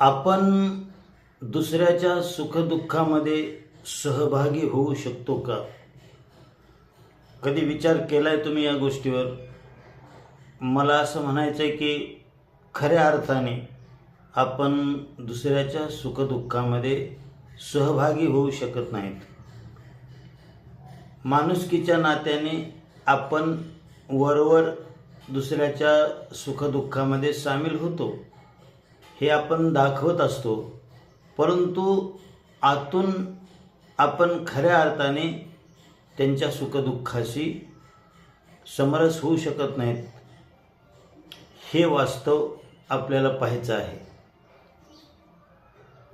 आपण दुसऱ्याच्या सुखदुःखामध्ये सहभागी होऊ शकतो का? कधी विचार केलाय तुम्ही या गोष्टीवर? मला असं म्हणायचं आहे की खऱ्या अर्थाने आपण दुसऱ्याच्या सुखदुःखामध्ये सहभागी होऊ शकत नाहीत. माणुसकीच्या नात्याने आपण वरवर दुसऱ्याच्या सुखदुःखामध्ये सामील होतो. हे आपण दाखवत असतो. परंतु आतून आपण खऱ्या अर्थाने त्यांच्या सुखदुःखाशी समरस होऊ शकत नाहीत. हे वास्तव आपल्याला पाहायचं आहे.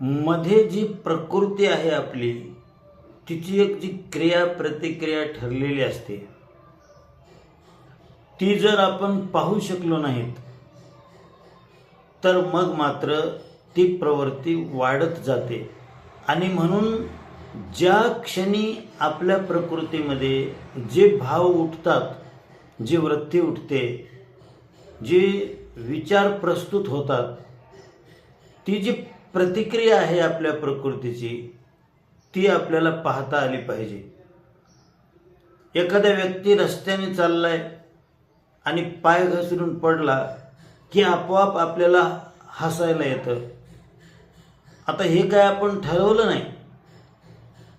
मध्ये जी प्रकृती आहे आपली तिची एक जी क्रिया प्रतिक्रिया ठरलेली असते. ती जर आपण पाहू शकलो नाहीत तर मग मात्र ती प्रवृत्ती वाढत जाते. आणि म्हणून ज्या क्षणी आपल्या प्रकृतीमध्ये जे भाव उठतात जी वृत्ती उठते जे विचार प्रस्तुत होतात ती जी प्रतिक्रिया आहे आपल्या प्रकृतीची ती आपल्याला पाहता आली पाहिजे. एखाद्या व्यक्ती रस्त्याने चाललाय आणि पाय घसरून पडला की आपोआप आपल्याला हसायला येतं. आता हे काय आपण ठरवलं नाही.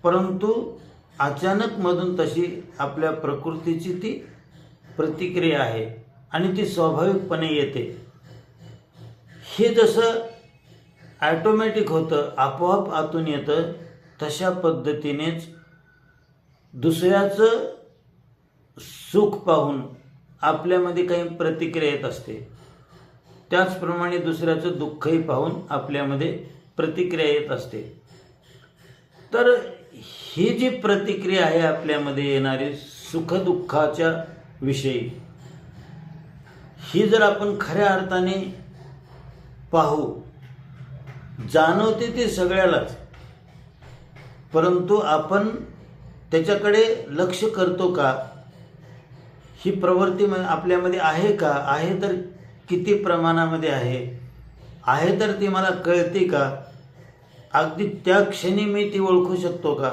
परंतु अचानक मधून तशी आपल्या प्रकृतीची ती प्रतिक्रिया आहे आणि ती स्वाभाविकपणे येते. हे जसं ॲटोमॅटिक होतं आपोआप आतून येतं तशा पद्धतीनेच दुसऱ्याचं सुख पाहून आपल्यामध्ये काही प्रतिक्रिया येत असते. त्याचप्रमाणे दुसऱ्याचं दुःखही पाहून आपल्यामध्ये प्रतिक्रिया येत असते. तर ही जी प्रतिक्रिया आहे आपल्यामध्ये येणारी सुखदुःखाच्या विषयी ही जर आपण खऱ्या अर्थाने पाहू जाणवते ते सगळ्यालाच. परंतु आपण त्याच्याकडे लक्ष करतो का? ही प्रवृत्ती आपल्यामध्ये आहे का? आहे तर किती प्रमाणामध्ये आहे? आहे तर ती मला कळते का? अगदी त्या क्षणी मी ती ओळखू शकतो का?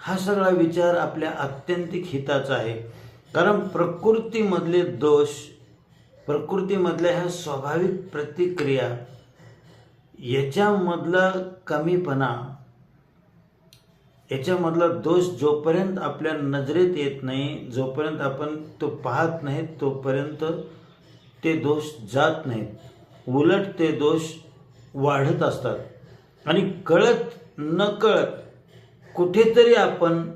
हा सगळा विचार आपल्या अत्यंतिक हिताचा आहे. कारण प्रकृतीमधले दोष प्रकृतीमधल्या ह्या स्वाभाविक प्रतिक्रिया याच्यामधला कमीपणा याच्यामधला दोष जोपर्यंत आपल्या नजरेत येत नाही जोपर्यंत आपण तो पाहत नाही तोपर्यंत ते दोष जात नाहीत. उलट ते दोष वाढत असतात. आणि कळत न कळत कुठेतरी आपण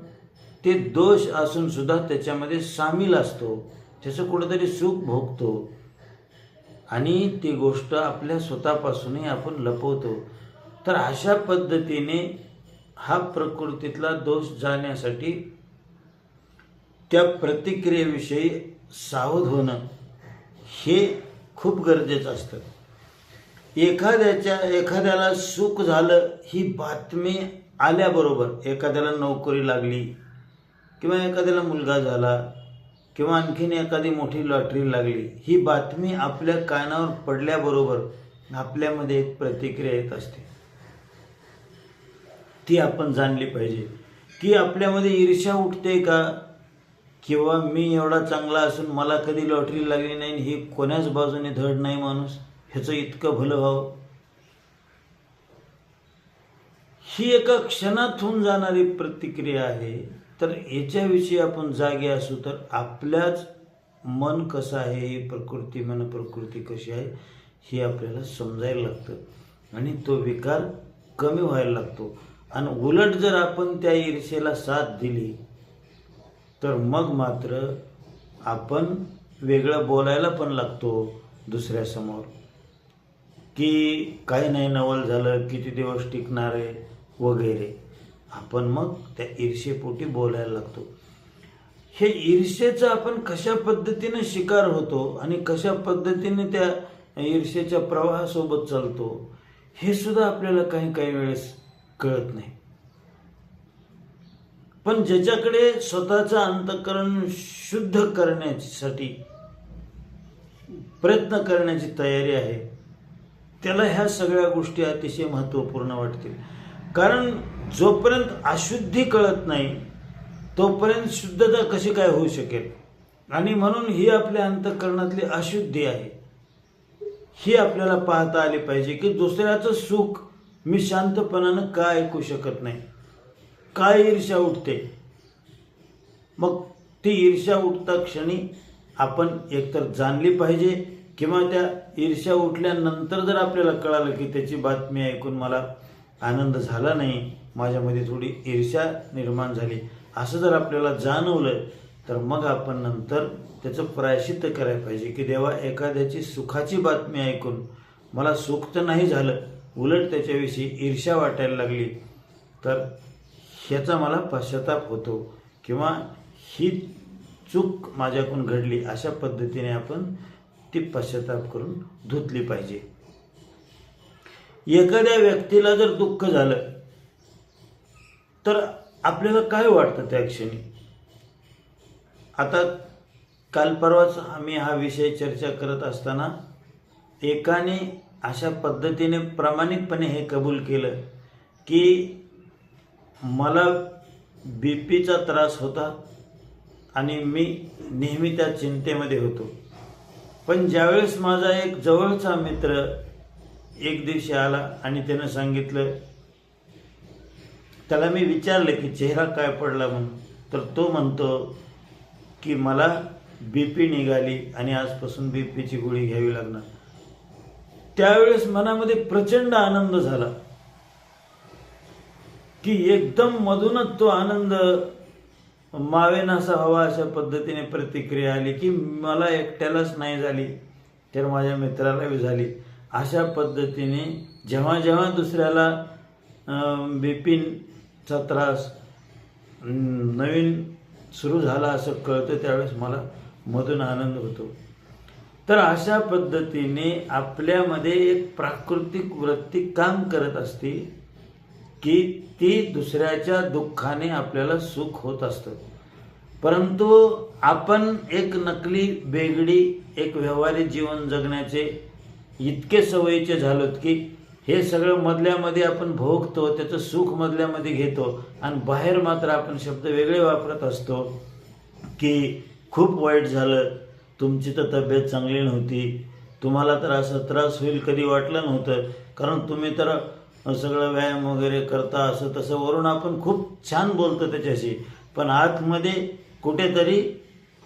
ते दोष असून सुद्धा त्याच्यामध्ये सामील असतो. त्याचं कुठेतरी सुख भोगतो. आणि ती गोष्ट आपल्या स्वतःपासूनही आपण लपवतो. तर अशा पद्धतीने हा प्रकृतीतला दोष जाण्यासाठी त्या प्रतिक्रियेविषयी सावध होणं हे खूप गरजेचं असतं. एखाद्याच्या एखाद्याला सुख झालं ही बातमी आल्याबरोबर एखाद्याला नोकरी लागली किंवा एखाद्याला मुलगा झाला किंवा आणखीन एखादी मोठी लॉटरी लागली ही बातमी आपल्या कानावर पडल्याबरोबर आपल्यामध्ये एक प्रतिक्रिया येत असते. ती आपण जाणली पाहिजे. की आपल्यामध्ये ईर्ष्या उठते का? किंवा मी एवढा चांगला असून मला कधी लॉटरी लागली नाही ही कोण्याच बाजूने धड नाही माणूस ह्याचं इतकं भलं व्हावं. ही एका क्षणात होऊन जाणारी प्रतिक्रिया आहे. तर याच्याविषयी आपण जागे असू तर आपल्याच मन कसं आहे ही प्रकृती मन प्रकृती कशी आहे हे आपल्याला समजायला लागतं. आणि तो विकार कमी व्हायला लागतो. आणि उलट जर आपण त्या ईर्षेला साथ दिली तर मग मात्र आपण वेगळं बोलायला पण लागतो दुसऱ्यासमोर की काही नाही नवल झालं किती दिवस टिकणार आहे वगैरे. आपण मग त्या ईर्षेपोटी बोलायला लागतो. हे ईर्षेचा आपण कशा पद्धतीने शिकार होतो आणि कशा पद्धतीने त्या ईर्षेच्या प्रवाहासोबत चालतो हे सुद्धा आपल्याला काही काही वेळेस कळत नाही. पण ज्याच्याकडे स्वतःचं अंतकरण शुद्ध करण्यासाठी प्रयत्न करण्याची तयारी आहे त्याला ह्या सगळ्या गोष्टी अतिशय महत्त्वपूर्ण वाटतील. कारण जोपर्यंत अशुद्धी कळत नाही तोपर्यंत शुद्धता कशी काय होऊ शकेल? आणि म्हणून ही आपल्या अंतकरणातली अशुद्धी आहे. ही आपल्याला पाहता आली पाहिजे की दुसऱ्याचं सुख मी शांतपणानं का ऐकू शकत नाही? काय ईर्ष्या उठते? मग ती ईर्ष्या उठता क्षणी आपण एकतर जाणली पाहिजे किंवा त्या ईर्ष्या उठल्यानंतर जर आपल्याला कळालं की त्याची बातमी ऐकून मला आनंद झाला नाही माझ्यामध्ये थोडी ईर्ष्या निर्माण झाली असं जर आपल्याला जाणवलं तर मग आपण नंतर त्याचं प्रायश्चित्त करायला पाहिजे की देवा एखाद्याची सुखाची बातमी ऐकून मला सुख तर नाही झालं उलट त्याच्याविषयी ईर्ष्या वाटायला लागली तर ह्याचा मला पश्चाताप होतो किंवा ही चूक माझ्याकडून घडली अशा पद्धतीने आपण ती पश्चाताप करून धुतली पाहिजे. एखाद्या व्यक्तीला जर दुःख झालं तर आपल्याला काय वाटतं त्या क्षणी? आता काल परवाच आम्ही हा विषय चर्चा करत असताना एकाने अशा पद्धतीने प्रामाणिकपणे हे कबूल केलं की मला बी पीचा त्रास होता आणि मी नेहमी त्या चिंतेमध्ये होतो. पण ज्यावेळेस माझा एक जवळचा मित्र एक दिवशी आला आणि त्यानं सांगितलं त्याला मी विचारलं की चेहरा काय पडला म्हणून तर तो म्हणतो की मला बी पी निघाली आणि आजपासून बी पीची गोळी घ्यावी लागणार. त्यावेळेस मनामध्ये प्रचंड आनंद झाला. की एकदम मधूनच तो आनंद मावेनासा हवा अशा पद्धतीने प्रतिक्रिया आली की मला एकट्यालाच नाही झाली तर माझ्या मित्रालाही झाली. अशा पद्धतीने जेव्हा जेव्हा दुसऱ्याला बिपिनचा त्रास नवीन सुरू झाला असं कळतं त्यावेळेस मला मधून आनंद होतो. तर अशा पद्धतीने आपल्यामध्ये एक प्राकृतिक वृत्ती काम करत असते. की ती दुसऱ्याच्या दुःखाने आपल्याला सुख होत असतं. परंतु आपण एक नकली बेगडी एक व्यवहारिक जीवन जगण्याचे इतके सवयीचे झालोत की हे सगळं मधल्यामध्ये आपण भोगतो त्याचं सुख मधल्यामध्ये घेतो आणि बाहेर मात्र आपण शब्द वेगळे वापरत असतो की खूप वाईट झालं तुमची तर तब्येत चांगली नव्हती तुम्हाला तर असा त्रास होईल कधी वाटलं नव्हतं कारण तुम्ही तर सगळं व्यायाम वगैरे करता असं तसं वरून आपण खूप छान बोलतो त्याच्याशी. पण आतमध्ये कुठेतरी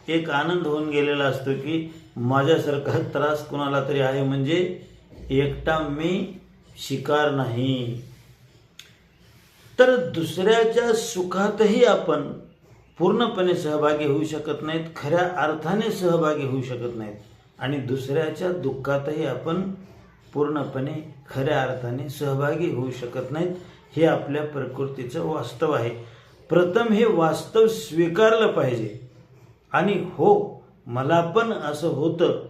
एक आनंद होऊन गेलेला असतो की माझ्यासारखा त्रास कुणाला तरी आहे म्हणजे एकटा मी शिकार नाही. तर दुसऱ्याच्या सुखातही आपण पूर्णपणे सहभागी होऊ शकत नाहीत खऱ्या अर्थाने सहभागी होऊ शकत नाहीत. आणि दुसऱ्याच्या दुःखातही आपण पूर्णपणे खऱ्या अर्थाने सहभागी होऊ शकत नाहीत हे आपल्या प्रकृतीचं वास्तव आहे. प्रथम हे वास्तव स्वीकारलं पाहिजे. आणि हो मला पण असं होतं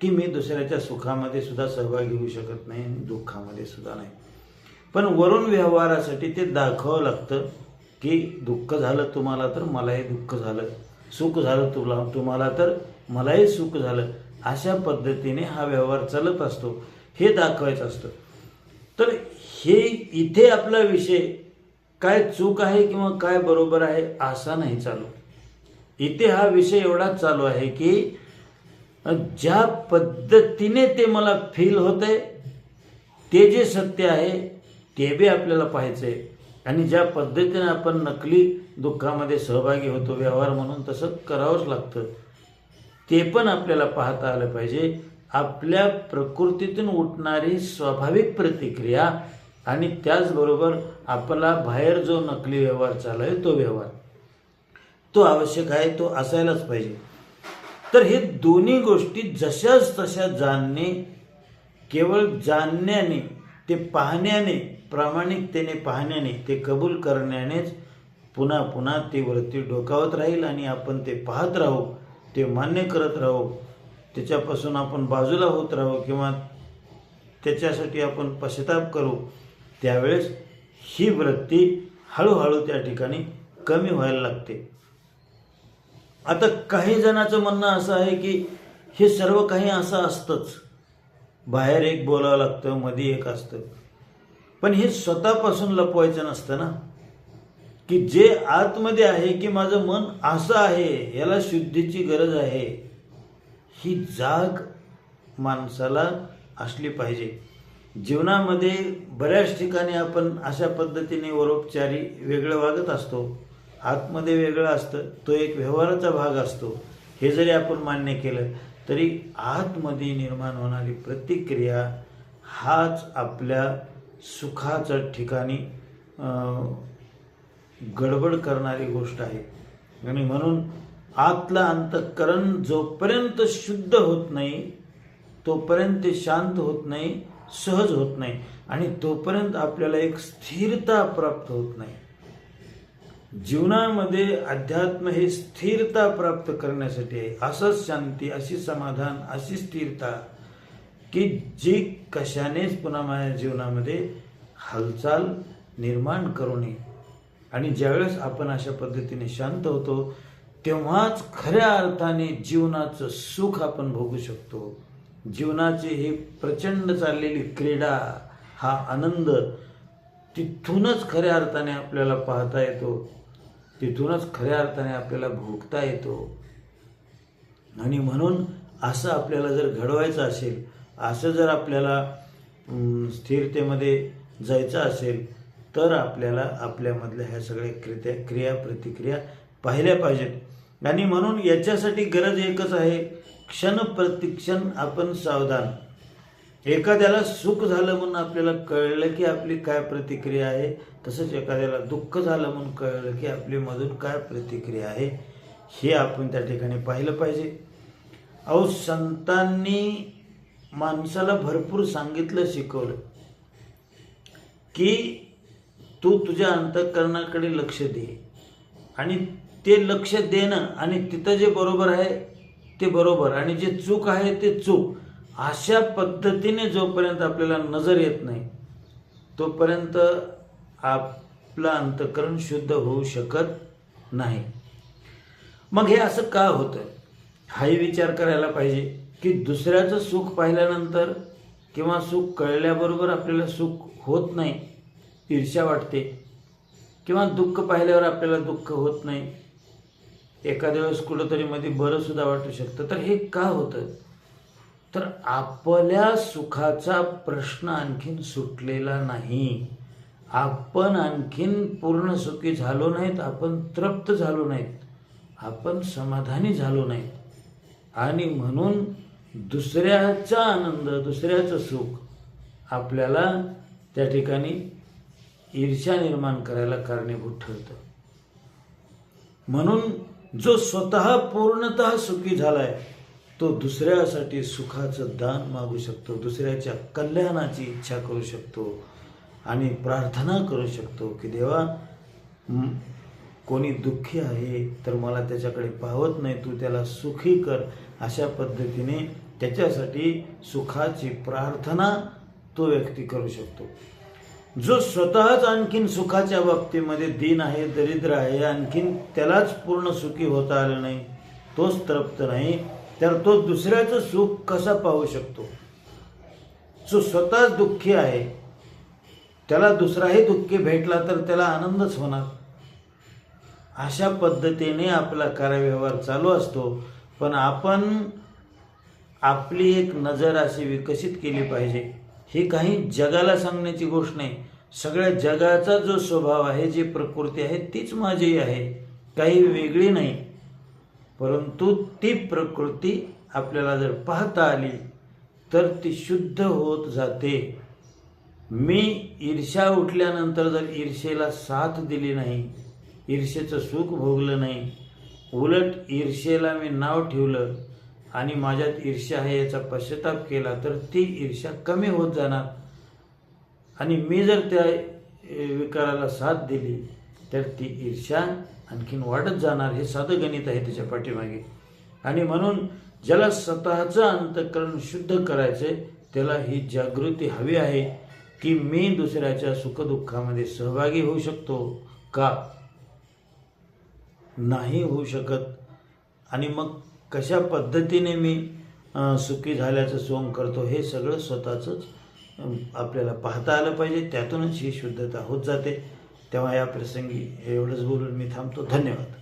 की मी दुसऱ्याच्या सुखामध्ये सुद्धा सहभागी होऊ शकत नाही आणि दुःखामध्ये सुद्धा नाही. पण वरून व्यवहारासाठी ते दाखवावं लागतं की दुःख झालं तुम्हाला तर मलाही दुःख झालं सुख झालं तुला तुम्हाला तर मलाही सुख झालं. अशा पद्धतीने हा व्यवहार चालत असतो. हे दाखवायचं असतं. तर हे इथे आपला विषय काय चूक आहे किंवा काय बरोबर आहे असा नाही चालू. इथे हा विषय एवढाच चालू आहे की ज्या पद्धतीने ते मला फील होतंय ते जे सत्य आहे ते बी आपल्याला पाहायचं आहे आणि ज्या पद्धतीने आपण नकली दुःखामध्ये सहभागी होतो व्यवहार म्हणून तसं करावंच लागतं. ते पण आपल्याला पाहता आलं पाहिजे. आपल्या प्रकृतीतून उठणारी स्वाभाविक प्रतिक्रिया आणि त्याचबरोबर आपला बाहेर जो नकली व्यवहार चालू आहे तो व्यवहार. तो आवश्यक आहे तो असायलाच पाहिजे. तर हे दोन्ही गोष्टी जशाच तशा जाणणे केवळ जाणण्याने ते पाहण्याने प्रामाणिकतेने पाहण्याने ते कबूल करण्यानेच पुन्हा पुन्हा ती वृत्ती डोकावत राहील आणि आपण ते पाहत राहू ते मान्य करत राहू त्याच्यापासून आपण बाजूला होत राहू किंवा त्याच्यासाठी आपण पश्चाताप करू त्यावेळेस ही वृत्ती हळूहळू त्या ठिकाणी कमी व्हायला लागते. आता काही जणांचं म्हणणं असं आहे की हे सर्व काही असं असतंच. बाहेर एक बोलावं लागतं मध्ये एक असतं. पण हे स्वतःपासून लपवायचं नसतं ना. की जे आतमध्ये आहे की माझं मन असं आहे याला शुद्धीची गरज आहे. ही जाग माणसाला असली पाहिजे. जीवनामध्ये बऱ्याच ठिकाणी आपण अशा पद्धतीने वरोपचारी वेगळं वागत असतो. आतमध्ये वेगळं असतं. तो एक व्यवहाराचा भाग असतो. हे जरी आपण मान्य केलं तरी आतमध्ये निर्माण होणारी प्रतिक्रिया हाच आपल्या सुखाचं ठिकाणी गडबड करणारी गोष्ट आहे. आणि म्हणून आतलं अंतःकरण जोपर्यंत शुद्ध होत नाही तोपर्यंत ते शांत होत नाही सहज होत नाही आणि तोपर्यंत आपल्याला एक स्थिरता प्राप्त होत नाही. जीवनामध्ये अध्यात्म हे स्थिरता प्राप्त करण्यासाठी आहे. असंच शांती अशी समाधान अशी स्थिरता की जी कशानेच पुन्हा माझ्या जीवनामध्ये हालचाल निर्माण करू नये. आणि ज्यावेळेस आपण अशा पद्धतीने शांत होतो तेव्हाच खऱ्या अर्थाने जीवनाचं सुख आपण भोगू शकतो. जीवनाची ही प्रचंड चाललेली क्रीडा हा आनंद तिथूनच खऱ्या अर्थाने आपल्याला पाहता येतो. तिथूनच खऱ्या अर्थाने आपल्याला भोगता येतो. आणि म्हणून असं आपल्याला जर घडवायचं असेल असं जर आपल्याला स्थिरतेमध्ये जायचं असेल तर आपल्याला आपल्यामधल्या ह्या सगळ्या क्रित्या क्रिया प्रतिक्रिया पाहिल्या पाहिजेत. आणि म्हणून याच्यासाठी गरज एकच आहे क्षण प्रतिक्षण आपण सावधान. एखाद्याला सुख झालं म्हणून आपल्याला कळलं की आपली काय प्रतिक्रिया आहे तसंच एखाद्याला दुःख झालं म्हणून कळलं की आपली मधून काय प्रतिक्रिया आहे हे आपण त्या ठिकाणी पाहिलं पाहिजे. अहो संतांनी माणसाला भरपूर सांगितलं शिकवलं. की तू तुझ्या अंतःकरणाकडे लक्ष दे. आणि ते लक्ष देणं आणि तिथं जे बरोबर आहे ते बरोबर. आणि जे चूक आहे ते चूक. अशा पद्धतीने जोपर्यंत आपल्याला नजर येत नाही तोपर्यंत आपलं अंतःकरण शुद्ध होऊ शकत नाही. मग हे असं का होतं हाही विचार करायला पाहिजे की दुसऱ्याचं सुख पाहिल्यानंतर किंवा सुख कळल्याबरोबर आपल्याला सुख होत नाही ईर्ष्या वाटते. किंवा दुःख पाहिल्यावर आपल्याला दुःख होत नाही. एखाद्या वेळेस कुठंतरी मध्ये बरं सुद्धा वाटू शकतं. तर हे का होतं? तर आपल्या सुखाचा प्रश्न आणखीन सुटलेला नाही. आपण आणखीन पूर्ण सुखी झालो नाहीत आपण तृप्त झालो नाहीत आपण समाधानी झालो नाहीत. आणि म्हणून दुसऱ्याचा आनंद दुसऱ्याचं सुख आपल्याला त्या ठिकाणी ईर्ष्या निर्माण करायला कारणीभूत ठरतं. म्हणून जो स्वतः पूर्णतः सुखी झालाय तो दुसऱ्यासाठी सुखाचं दान मागू शकतो दुसऱ्याच्या कल्याणाची इच्छा करू शकतो आणि प्रार्थना करू शकतो की देवा कोणी दुःखी आहे तर मला त्याच्याकडे पाहत नाही तू त्याला सुखी कर. अशा पद्धतीने त्याच्यासाठी सुखाची प्रार्थना तो व्यक्ती करू शकतो. जो स्वतःच आणखीन सुखाच्या बाबतीमध्ये दीन आहे दरिद्र आहे आणखीन त्यालाच पूर्ण सुखी होता आलं नाही तोच तृप्त नाही तर तो दुसऱ्याचं सुख कसा पाहू शकतो? जो स्वतःच दुःखी आहे त्याला दुसराही दुःखी भेटला तर त्याला आनंदच होणार. अशा पद्धतीने आपला कार्यव्यवहार चालू असतो पण आपण आपली एक नजर अशी विकसित केली पाहिजे. ही काही जगाला सांगण्याची गोष्ट नाही. सगळ्या जगाचा जो स्वभाव आहे जी प्रकृती आहे तीच माझी आहे. काही वेगळी नाही. परंतु ती प्रकृती आपल्याला जर पाहता आली तर ती शुद्ध होत जाते. मी ईर्ष्या उठल्यानंतर जर ईर्षेला साथ दिली नाही ईर्षेचं सुख भोगलं नाही उलट ईर्षेला मी नाव ठेवलं आणि माझ्यात ईर्ष्या आहे याचा पश्चाताप केला तर ती ईर्ष्या कमी होत जाणार. आणि मी जर त्या विकाराला साथ दिली तर ती ईर्ष्या आणखीन वाढत जाणार हे साधं गणित आहे त्याच्या पाठीमागे. आणि म्हणून ज्याला स्वतःचं अंतःकरण शुद्ध करायचे त्याला ही जागृती हवी आहे की मी दुसऱ्याच्या सुखदुःखामध्ये सहभागी होऊ शकतो का? नाही होऊ शकत. आणि मग कशा पद्धतीने मी सुखी झाल्याचं सोंग करतो हे सगळं स्वतःचंच आपल्याला पाहता आलं पाहिजे. त्यातूनच ही शुद्धता होत जाते. तेव्हा या प्रसंगी एवढंच बोलून मी थांबतो. धन्यवाद.